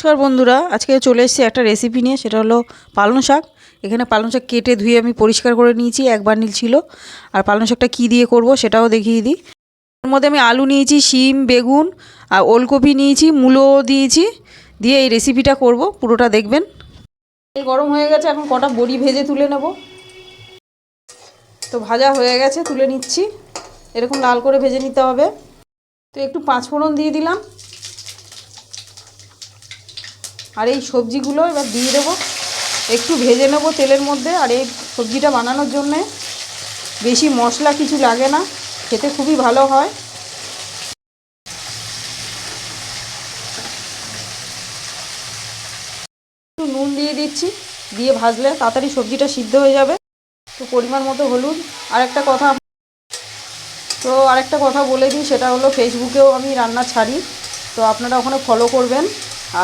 নমস্কার বন্ধুরা, আজকে চলে এসেছি একটা রেসিপি নিয়ে, সেটা হলো পালং শাক। এখানে পালং শাক কেটে ধুয়ে আমি পরিষ্কার করে নিয়েছি এক বান্ডিল ছিল। আর পালং শাকটা কী দিয়ে করব সেটাও দেখিয়ে দিই। এর মধ্যে আমি আলু নিয়েছি, শিম, বেগুন, আর ওলকপি নিয়েছি, মূলো দিয়েছি, দিয়ে এই রেসিপিটা করব, পুরোটা দেখবেন। তেল গরম হয়ে গেছে, এখন কটা বড়ি ভেজে তুলে নেব। তো ভাজা হয়ে গেছে, তুলে নিচ্ছি। এরকম লাল করে ভেজে নিতে হবে। তো একটু পাঁচফোড়ন দিয়ে দিলাম। আর এই সবজিগুলো এবার দিয়ে দেবো। একটু ভেজে নেব তেলের মধ্যে আর এই সবজিটা বানানোর জন্যে। বেশি মশলা কিছু লাগে না, খেতে খুবই ভালো হয়। একটু নুন দিয়ে দিচ্ছি, দিয়ে ভাজলে তাড়াতাড়ি সবজিটা সিদ্ধ হয়ে যাবে। তো পরিমাণ মতো হলুদ। আর একটা কথা, তো আরেকটা কথা বলে দিই, সেটা হলো ফেসবুকেও আমি রান্না ছাড়ি। তো আপনারা ওখানে ফলো করবেন।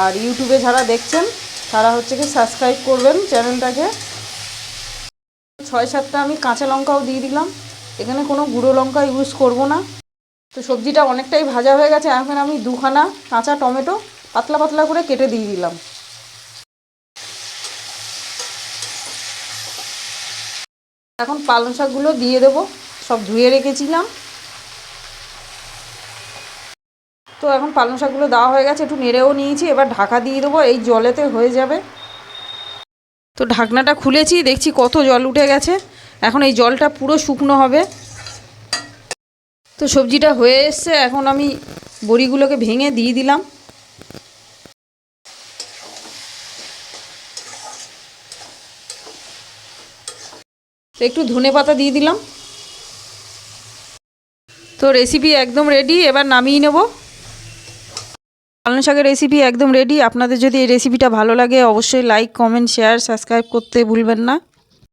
আর ইউটিউবে যারা দেখছেন, তারা হচ্ছে কি সাবস্ক্রাইব করবেন চ্যানেলটাকে। ছয় সাতটা আমি কাঁচা লঙ্কাও দিয়ে দিলাম। এখানে কোনো গুঁড়ো লঙ্কা ইউজ করব না। তো সবজিটা অনেকটাই ভাজা হয়ে গেছে। এখন আমি দুখানা কাঁচা টমেটো পাতলা পাতলা করে কেটে দিয়ে দিলাম। এখন পালং শাকগুলো দিয়ে দেবো। সব ধুয়ে রেখেছিলাম। তো এখন পালং শাকগুলো দেওয়া হয়ে গেছে, একটু নেড়েও নিয়েছি, এবার ঢাকা দিয়ে দেবো, এই জলেতে হয়ে যাবে। তো ঢাকনাটা খুলেছি, দেখছি কত জল উঠে গেছে, এখন এই জলটা পুরো শুকনো হবে। তো সবজিটা হয়ে এসছে, এখন আমি বড়িগুলোকে ভেঙে দিয়ে দিলাম। তো একটু ধনে পাতা দিয়ে দিলাম। তো রেসিপি একদম রেডি এবার নামিয়ে নেব। পালং শাকের রেসিপি একদম রেডি আপনাদের যদি এই রেসিপিটা ভালো লাগে, অবশ্যই লাইক কমেন্ট শেয়ার সাবস্ক্রাইব করতে ভুলবেন না।